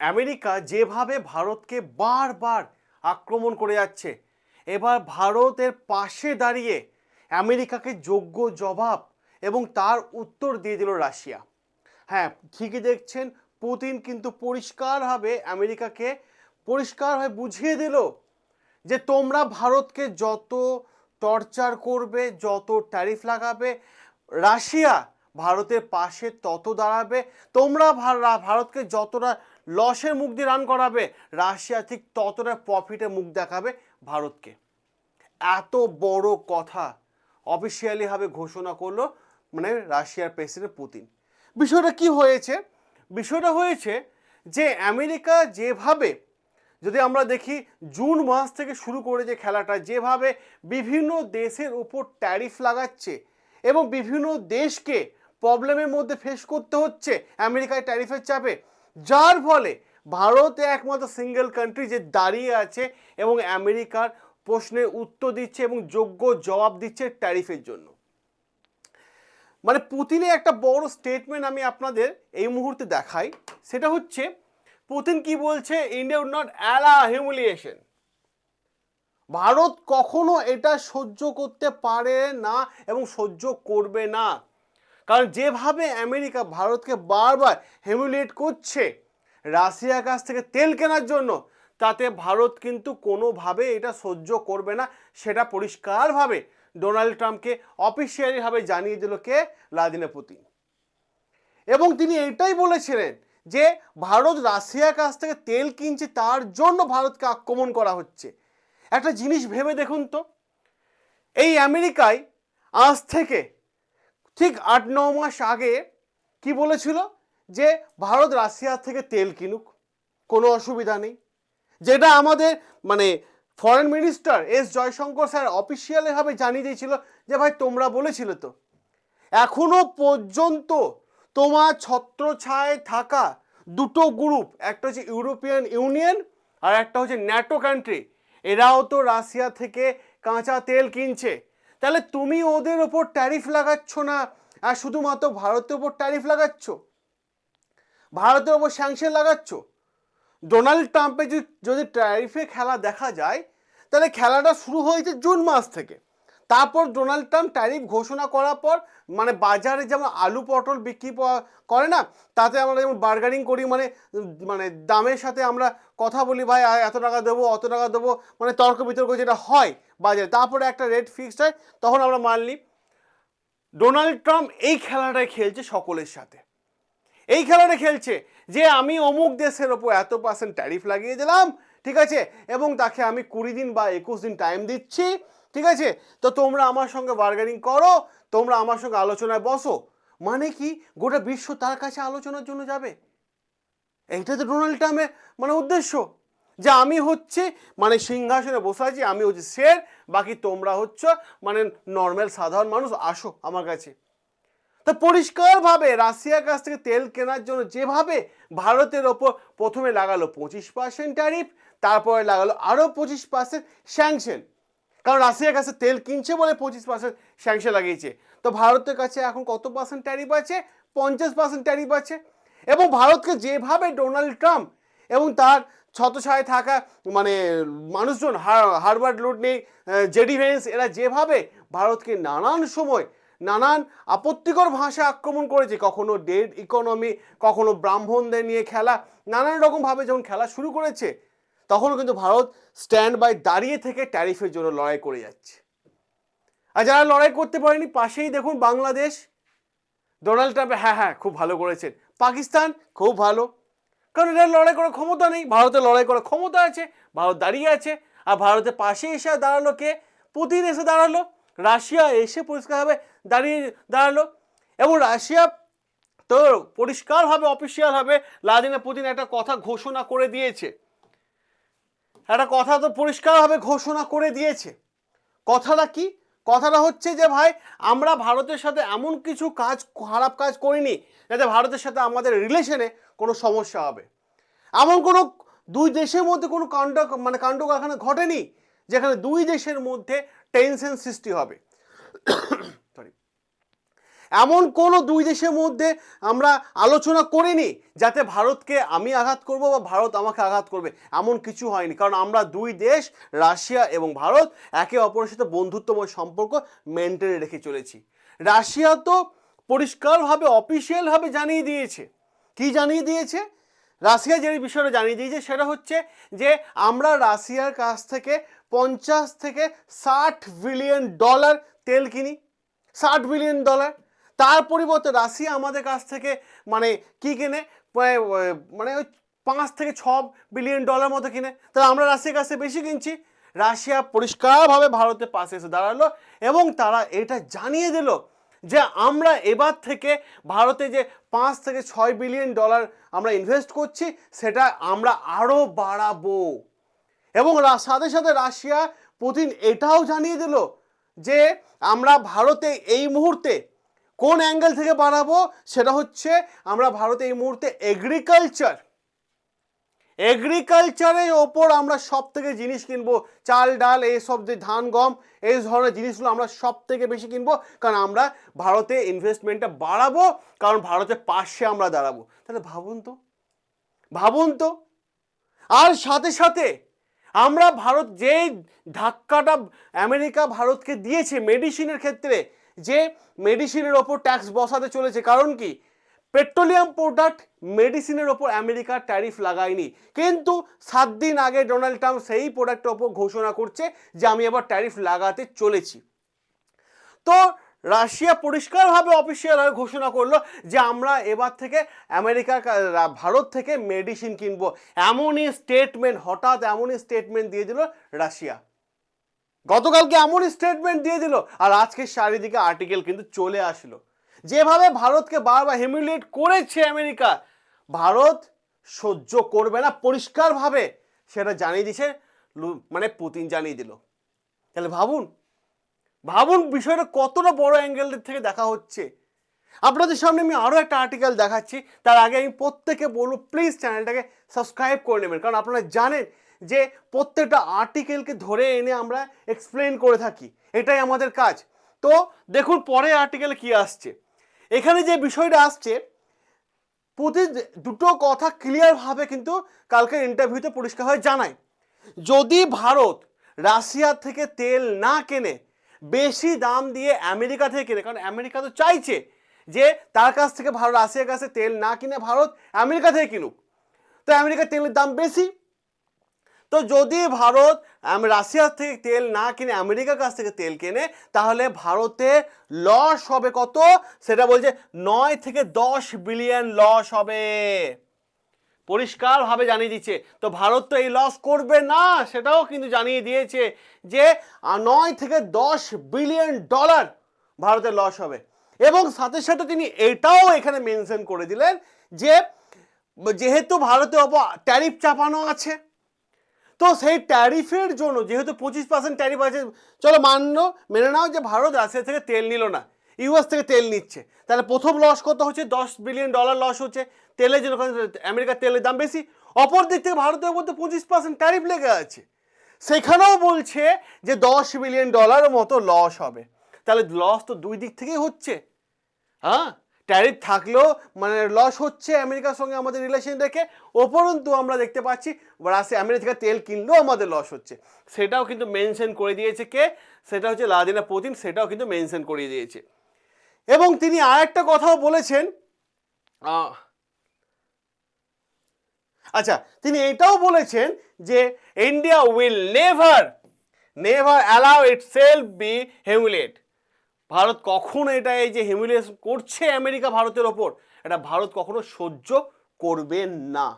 America যেভাবে ভারতকে বারবার আক্রমণ করে যাচ্ছে, এবার ভারতের পাশে দাঁড়িয়ে আমেরিকাকে যোগ্য জবাব এবং তার উত্তর দিয়ে দিল রাশিয়া। হ্যাঁ ঠিকই দেখছেন, পুতিন কিন্তু পরিষ্কারভাবে আমেরিকাকে পরিষ্কারভাবে বুঝিয়ে দিল যে তোমরা ভারতকে যত টর্চার করবে, যত ট্যারিফ লাগাবে, রাশিয়া ভারতের পাশে তত দাঁড়াবে, তোমরা ভারতকে যতটা লসের মুখ দিয়ে রান করাবে। রাশিয়া ঠিক ততটা প্রফিটে মুখ দেখাবে ভারতকে। এত বড় কথা অফিসিয়ালিভাবে ঘোষণা করল মানে রাশিয়ার প্রেসিডেন্ট পুতিন। বিষয়টা কি হয়েছে? বিষয়টা হয়েছে যে আমেরিকা যেভাবে যদি আমরা দেখি জুন মাস থেকে শুরু করে যে খেলাটা, যেভাবে বিভিন্ন দেশের উপর ট্যারিফ লাগাচ্ছে এবং বিভিন্ন দেশকে প্রবলেমের মধ্যে ফেস করতে হচ্ছে আমেরিকায় ট্যারিফের চাপে যার ফলে ভারতে একমাত্র সিঙ্গেল কান্ট্রি যে দাঁড়িয়ে আছে এবং আমেরিকার প্রশ্নের উত্তর দিচ্ছে এবং যোগ্য জবাব দিচ্ছে ট্যারিফের জন্য। মানে পুতিনের একটা বড় স্টেটমেন্ট আমি আপনাদের এই মুহূর্তে দেখাই। সেটা হচ্ছে, পুতিন কি বলছে? India would not allow humiliation Bharat কখনো এটা সহ্য করতে পারে না এবং সহ্য করবে না। কারণ যেভাবে আমেরিকা ভারতকে বারবার হিউমিলিয়েট করছে, রাশিয়ার কাছ থেকে তেল কেনার জন্য, তাতে ভারত কিন্তু কোনোভাবে এটা সহ্য করবে না, সেটা পরিষ্কারভাবে ডোনাল্ড ট্রাম্পকে অফিসিয়ালিভাবে জানিয়ে দিল কে? Vladimir Putin. এবং তিনি এটাই বলেছিলেন যে ভারত রাশিয়ার কাছ থেকে তেল কিনছে, তার জন্য ভারতকে আক্রমণ করা হচ্ছে। একটা জিনিস ভেবে দেখুন তো, এই আমেরিকায় আজ থেকে ঠিক আট, ন মাস আগে কি বলেছিল? যে ভারত রাশিয়া থেকে তেল কিনুক, কোনো অসুবিধা নেই। যেটা আমাদের মানে foreign minister S Jaishankar sir অফিসিয়ালিভাবে জানিয়ে দিয়েছিল যে, ভাই, তোমরা বলেছিলে তো। এখনও পর্যন্ত তোমার ছত্রছায় থাকা দুটো গ্রুপ একটা হচ্ছে ইউরোপিয়ান ইউনিয়ন আর একটা হচ্ছে ন্যাটো কান্ট্রি এরাও তো রাশিয়া থেকে কাঁচা তেল কিনছে। তাহলে তুমি ওদের ওপর ট্যারিফ লাগাচ্ছ না? আর শুধুমাত্র ভারতের ওপর ট্যারিফ লাগাচ্ছ? ভারতের ওপর স্যাংশন লাগাচ্ছ? ডোনাল্ড ট্রাম্পের যদি ট্যারিফে খেলা দেখা যায়, তাহলে খেলাটা শুরু হয়েছে জুন মাস থেকে। তারপর ডোনাল্ড ট্রাম্প ট্যারিফ ঘোষণা করার পর মানে বাজারে যেমন আলু পটল বিক্রি করে না, তাতে আমরা যেমন বার্গারিং করি মানে মানে দামের সাথে আমরা কথা বলি, ভাই এত টাকা দেবো, অত টাকা দেবো। মানে তর্ক বিতর্ক যেটা হয় বাজারে, তারপরে একটা রেট ফিক্সড হয়, তখন আমরা মানলি ডোনাল্ড ট্রাম্প এই খেলাটাই খেলছে সকলের সাথে। এই খেলাটা খেলছে যে আমি অমুক দেশের ওপর এত পার্সেন্ট ট্যারিফ লাগিয়ে দিলাম, ঠিক আছে? এবং তাকে আমি কুড়ি দিন বা একুশ দিন টাইম দিচ্ছি ঠিক আছে? তো তোমরা আমার সঙ্গে বার্গেনিং করো, তোমরা আমার সঙ্গে আলোচনায় বসো। মানে কি? গোটা বিশ্ব তার কাছে আলোচনার জন্য যাবে? এইটা তো ডোনাল্ড ট্রাম্পের মানে উদ্দেশ্য। যে আমি হচ্ছে মানে সিংহাসনে বসে আছি, আমি হচ্ছে শের বাকি তোমরা হচ্ছে মানে নর্মাল সাধারণ মানুষ, আসো আমার কাছে। তা পরিষ্কারভাবে রাশিয়ার কাছ থেকে তেল কেনার জন্য যেভাবে ভারতের ওপর প্রথমে লাগালো পঁচিশ পার্সেন্ট ট্যারিফ তারপরে লাগালো আরও পঁচিশ পার্সেন্ট স্যাংশন কারণ রাশিয়ার কাছে তেল কিনছে বলে পঁচিশ পার্সেন্ট স্যাংশন লাগিয়েছে। তো ভারতের কাছে এখন কত পার্সেন্ট ট্যারিফ আছে? পঞ্চাশ পার্সেন্ট ট্যারিফ আছে। এবং ভারতকে যেভাবে ডোনাল্ড ট্রাম্প এবং তার ছতছায় থাকা মানে মানুষজন হারবার্ড নেই জেডি ভেন্স, এরা যেভাবে ভারতকে নানান সময় নানান আপত্তিকর ভাষা আক্রমণ করেছে, কখনো ডেড ইকোনমি কখনো ব্রাহ্মণদের নিয়ে খেলা, নানান রকমভাবে যখন খেলা শুরু করেছে তখনও কিন্তু ভারত স্ট্যান্ড বাই দাঁড়িয়ে থেকে ট্যারিফের জন্য লড়াই করে যাচ্ছে। আর যারা লড়াই করতে পারেনি, পাশেই দেখুন বাংলাদেশ। ডোনাল্ড ট্রাম্প হ্যাঁ হ্যাঁ খুব ভালো করেছেন। পাকিস্তান, খুব ভালো। কারণ এরা লড়াই করার ক্ষমতা নেই। ভারতের লড়াই করার ক্ষমতা আছে, ভারত দাঁড়িয়ে আছে। আর ভারতের পাশে এসে দাঁড়াল কে? পুতিন এসে দাঁড়াল। রাশিয়া এসে পরিষ্কারভাবে দাঁড়িয়ে, দাঁড়াল। এবং রাশিয়া তো পরিষ্কারভাবে অফিসিয়ালভাবে লাদিনা পুতিন একটা কথা ঘোষণা করে দিয়েছে। একটা কথা তো পরিষ্কারভাবে ঘোষণা করে দিয়েছে। কথাটা কি? কথাটা হচ্ছে যে, ভাই, আমরা ভারতের সাথে এমন কিছু কাজ, খারাপ কাজ করিনি যাতে ভারতের সাথে আমাদের রিলেশনে কোনো সমস্যা হবে। এমন কোনো দুই দেশের মধ্যে কোনো কাণ্ড মানে কাণ্ড কারখানা ঘটেনি, যেখানে দুই দেশের মধ্যে টেনশন সৃষ্টি হবে। এমন কোনো দুই দেশের মধ্যে আমরা আলোচনা করিনি যাতে ভারতকে আমি আঘাত করব বা ভারত আমাকে আঘাত করবে, এমন কিছু হয়নি। কারণ আমরা দুই দেশ, রাশিয়া এবং ভারত, একে অপরের সাথে বন্ধুত্বময় সম্পর্ক মেনটেনে রেখে চলেছি। রাশিয়া তো পরিষ্কারভাবে অফিসিয়ালভাবে জানিয়ে দিয়েছে। কি জানিয়ে দিয়েছে? রাশিয়া যে বিষয়টা জানিয়ে দিয়েছে সেটা হচ্ছে যে আমরা রাশিয়ার কাছ থেকে পঞ্চাশ থেকে ষাট বিলিয়ন ডলার তেল কিনি। ষাট বিলিয়ন ডলার তার পরিবর্তে রাশিয়া আমাদের কাছ থেকে মানে কি কেনে? মানে, ওই পাঁচ থেকে ছ বিলিয়ন ডলার মতো কিনে। তাহলে আমরা রাশিয়ার কাছে বেশি কিনছি। রাশিয়া পরিষ্কারভাবে ভারতের পাশে এসে দাঁড়াল এবং তারা এটা জানিয়ে দিল যে আমরা এবার থেকে ভারতে যে পাঁচ থেকে ছয় বিলিয়ন ডলার আমরা ইনভেস্ট করছি সেটা আমরা আরও বাড়াবো। এবং সাথে সাথে রাশিয়া পুতিন এটাও জানিয়ে দিল যে আমরা ভারতে এই মুহূর্তে কোন অ্যাঙ্গেল থেকে বাড়াবো সেটা হচ্ছে আমরা ভারতে এই মুহূর্তে এগ্রিকালচার এগ্রিকালচারের ওপর আমরা সব থেকে জিনিস কিনবো। চাল, ডাল এইসব যে ধান, গম, এই ধরনের জিনিসগুলো আমরা সব থেকে বেশি কিনবো। কারণ আমরা ভারতে ইনভেস্টমেন্টটা বাড়াবো, কারণ ভারতের পাশে আমরা দাঁড়াবো। তাহলে ভাবুন তো ভাবুন তো। আর সাথে সাথে আমরা ভারত যে ধাক্কাটা আমেরিকা ভারতকে দিয়েছে মেডিসিনের ক্ষেত্রে যে মেডিসিনের ওপর ট্যাক্স বসাতে চলেছে। কারণ কি? পেট্রোলিয়াম প্রোডাক্ট মেডিসিনের ওপর আমেরিকা ট্যারিফ লাগায়নি। কিন্তু সাত দিন আগে ডোনাল্ড ট্রাম্প সেই প্রোডাক্টের ওপর ঘোষণা করছে যে আমি এবার ট্যারিফ লাগাতে চলেছি। তো রাশিয়া পরিষ্কারভাবে অফিসিয়ালভাবে ঘোষণা করল যে আমরা এবার থেকে আমেরিকা, ভারত থেকে মেডিসিন কিনবো। এমনই স্টেটমেন্ট হঠাৎ এমনই স্টেটমেন্ট দিয়ে দিল রাশিয়া। গতকালকে এমনই স্টেটমেন্ট দিয়ে দিল আর আজকে চারিদিকে আর্টিকেল কিন্তু চলে আসলো। যেভাবে ভারতকে বারবার হিমিলিয়েট করেছে আমেরিকা, ভারত সহ্য করবে না পরিষ্কারভাবে সেটা জানিয়ে দিছে মানে পুতিন জানিয়ে দিল। তাহলে ভাবুন ভাবুন বিষয়টা কতটা বড় অ্যাঙ্গেল থেকে দেখা হচ্ছে। আপনাদের সামনে আমি আরও একটা আর্টিকেল দেখাচ্ছি, তার আগে আমি প্রত্যেকে বলব প্লিজ চ্যানেলটাকে সাবস্ক্রাইব করে নেবেন। কারণ আপনারা জানেন যে প্রত্যেকটা আর্টিকেলকে ধরে এনে আমরা এক্সপ্লেন করে থাকি। এটাই আমাদের কাজ। তো দেখুন, পরে আর্টিকেলে কি আসছে? এখানে যে বিষয়টা আসছে, প্রতি দুটো কথা ক্লিয়ারভাবে কিন্তু কালকে ইন্টারভিউতে পরিষ্কার হয়ে জানায় যদি ভারত রাশিয়া থেকে তেল না কেনে, বেশি দাম দিয়ে আমেরিকা থেকে কেনে, কারণ আমেরিকা তো চাইছে যে তার কাছ থেকে ভারত, রাশিয়ার কাছে তেল না কিনে ভারত আমেরিকা থেকে কিনুক। তো আমেরিকার তেলের দাম বেশি তো যদি ভারত রাশিয়ার থেকে তেল না কিনে আমেরিকার কাছ থেকে তেল কেনে, তাহলে ভারতে লস হবে কত? সেটা বলছে নয় থেকে দশ বিলিয়ন লস হবে। পরিষ্কারভাবে জানিয়ে দিচ্ছে। তো ভারত তো এই লস করবে না, সেটাও কিন্তু জানিয়ে দিয়েছে যে নয় থেকে দশ বিলিয়ন ডলার ভারতের লস হবে। এবং সাথে সাথে তিনি এটাও এখানে মেনশন করে দিলেন যে, যেহেতু ভারতে ওপর ট্যারিফ চাপানো আছে তো সেই ট্যারিফের জন্য, যেহেতু পঁচিশ পার্সেন্ট ট্যারিফ আছে, চলো মান্য মেনে নাও যে ভারত রাশিয়া থেকে তেল নিল না, ইউএস থেকে তেল নিচ্ছে। তাহলে প্রথম লস কত হচ্ছে? দশ বিলিয়ন ডলার লস হচ্ছে। তেলের জন্য আমেরিকার তেলের দাম বেশি, অপর দিক থেকে ভারতের মধ্যে পঁচিশ পার্সেন্ট ট্যারিফ লেগে আছে। সেখানেও বলছে যে দশ বিলিয়ন ডলারের মতো লস হবে। তাহলে লস তো দুই দিক থেকেই হচ্ছে। হ্যাঁ? ট্যারিফ থাকলেও মানে লস হচ্ছে আমেরিকার সঙ্গে আমাদের রিলেশন রেখে, ওপরন্তু আমরা দেখতে পাচ্ছি রাশিয়া আমেরিকা তেল কিনলেও আমাদের লস হচ্ছে। সেটাও কিন্তু মেনশন করে দিয়েছে কে? সেটা হচ্ছে লাদিনা পুতিন, সেটাও কিন্তু মেনশন করিয়ে দিয়েছে। এবং তিনি আরেকটা কথাও বলেছেন আচ্ছা তিনি এটাও বলেছেন যে India will never never allow itself be humiliated Bharat কখনো এটা এই যে হিমিলিয়েশন করছে আমেরিকা ভারতের ওপর, এটা ভারত কখনো সহ্য করবে না।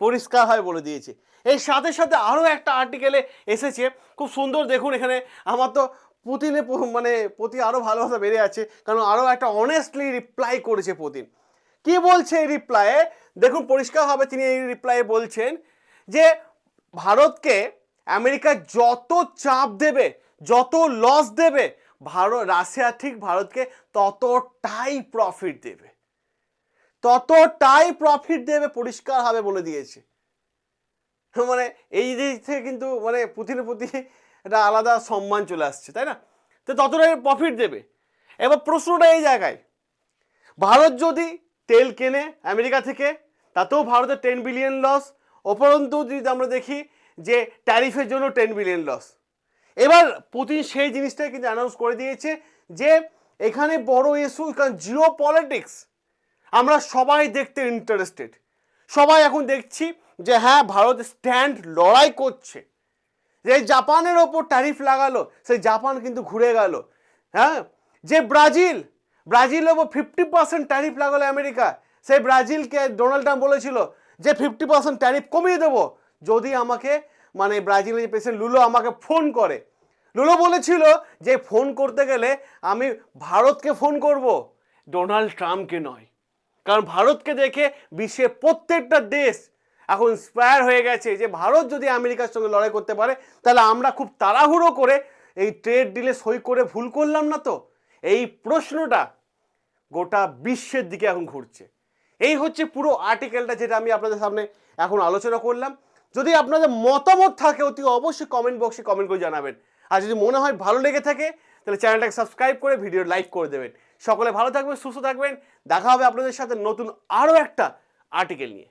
পরিষ্কারভাবে বলে দিয়েছে। এর সাথে সাথে আরও একটা আর্টিকেলে এসেছে, খুব সুন্দর দেখুন এখানে। আমার তো পুতিনে মানে প্রতি আরও ভালোবাসা বেড়ে আছে, কারণ আরও একটা অনেস্টলি রিপ্লাই করেছে পুতিন। কি বলছে এই রিপ্লাইয়ে দেখুন পরিষ্কারভাবে তিনি এই রিপ্লাইয়ে বলছেন যে, ভারতকে আমেরিকা যত চাপ দেবে, যত লস দেবে ভারত, রাশিয়া ঠিক ভারতকে ততটাই প্রফিট দেবে। ততটাই প্রফিট দেবে পরিষ্কারভাবে বলে দিয়েছে। মানে এই দিক থেকে কিন্তু মানে পুতিনের প্রতি একটা আলাদা সম্মান চলে আসছে, তাই না? তো ততটাই প্রফিট দেবে। এবার প্রশ্নটা এই জায়গায়। ভারত যদি তেল কেনে আমেরিকা থেকে, তাতেও ভারতের টেন বিলিয়ন লস অপরন্তু যদি আমরা দেখি যে ট্যারিফের জন্য টেন বিলিয়ন লস এবার পুতিন সেই জিনিসটাই কিন্তু অ্যানাউন্স করে দিয়েছে যে এখানে বড় ইস্যু কারণ জিও পলিটিক্স আমরা সবাই দেখতে ইন্টারেস্টেড সবাই এখন দেখছি যে হ্যাঁ ভারত স্ট্যান্ড লড়াই করছে। যে জাপানের ওপর ট্যারিফ লাগালো সেই জাপান কিন্তু ঘুরে গেল। হ্যাঁ? যে ব্রাজিল, ব্রাজিলের ওপর ফিফটি পার্সেন্ট ট্যারিফ লাগালো আমেরিকা। সেই ব্রাজিলকে ডোনাল্ড ট্রাম্প বলেছিল যে ফিফটি পার্সেন্ট ট্যারিফ কমিয়ে দেবো। যদি আমাকে মানে ব্রাজিলের যে প্রেসিডেন্ট লুলো আমাকে ফোন করে। লুলো বলেছিল যে ফোন করতে গেলে আমি ভারতকে ফোন করব। ডোনাল্ড ট্রাম্পকে নয়। কারণ ভারতকে দেখে বিশ্বের প্রত্যেকটা দেশ এখন ইন্সপায়ার হয়ে গেছে যে ভারত যদি আমেরিকার সঙ্গে লড়াই করতে পারে, তাহলে আমরা খুব তাড়াহুড়ো করে এই ট্রেড ডিলে সই করে ভুল করলাম না তো? এই প্রশ্নটা গোটা বিশ্বের দিকে এখন ঘুরছে। এই হচ্ছে পুরো আর্টিকেলটা যেটা আমি আপনাদের সামনে এখন আলোচনা করলাম। যদি আপনাদের মতামত থাকে, অতি অবশ্যই কমেন্ট বক্সে কমেন্ট করে জানাবেন। আর যদি মনে হয় ভালো লেগে থাকে, তাহলে চ্যানেলটাকে সাবস্ক্রাইব করে ভিডিও লাইক করে দেবেন। সকলে ভালো থাকবেন, সুস্থ থাকবেন। দেখা হবে আপনাদের সাথে নতুন আরও একটা আর্টিকেল নিয়ে।